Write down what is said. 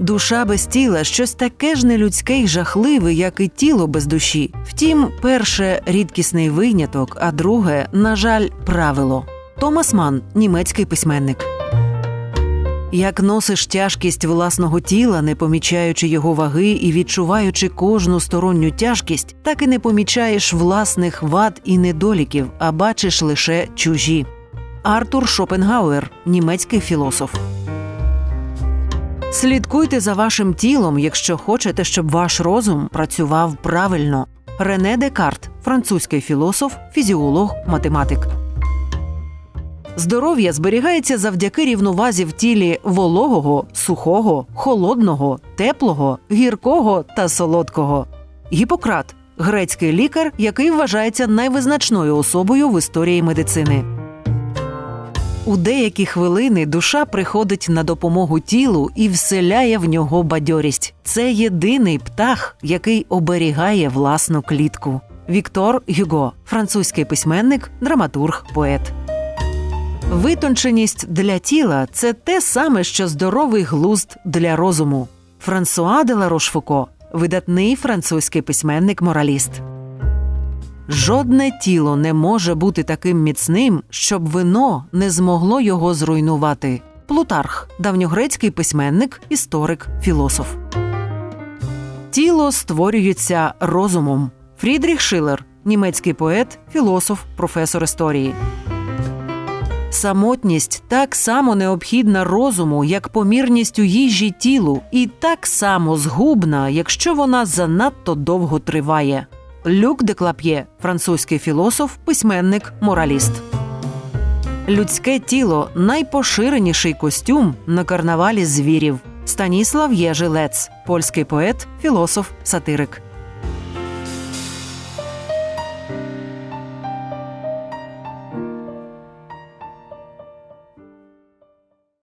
Душа без тіла щось таке ж нелюдське й жахливе, як і тіло без душі. Втім, перше рідкісний виняток, а друге, на жаль, правило. Томас Ман, німецький письменник. Як носиш тяжкість власного тіла, не помічаючи його ваги і відчуваючи кожну сторонню тяжкість, так і не помічаєш власних вад і недоліків, а бачиш лише чужі. Артур Шопенгауер, німецький філософ. Слідкуйте за вашим тілом, якщо хочете, щоб ваш розум працював правильно. Рене Декарт, французький філософ, фізіолог, математик. Здоров'я зберігається завдяки рівновазі в тілі вологого, сухого, холодного, теплого, гіркого та солодкого. Гіппократ – грецький лікар, який вважається найвизначною особою в історії медицини. У деякі хвилини душа приходить на допомогу тілу і вселяє в нього бадьорість. Це єдиний птах, який оберігає власну клітку. Віктор Гюго, французький письменник, драматург, поет. Витонченість для тіла це те саме, що здоровий глузд для розуму. Франсуа де ла Рошфуко видатний французький письменник-мораліст. Жодне тіло не може бути таким міцним, щоб вино не змогло його зруйнувати. Плутарх давньогрецький письменник, історик, філософ. Тіло створюється розумом. Фрідріх Шилер, німецький поет, філософ, професор історії. Самотність так само необхідна розуму, як помірність у їжі тілу, і так само згубна, якщо вона занадто довго триває. Люк де Клап'є, французький філософ, письменник, мораліст. Людське тіло найпоширеніший костюм на карнавалі звірів. Станіслав Єжилец, польський поет, філософ, сатирик.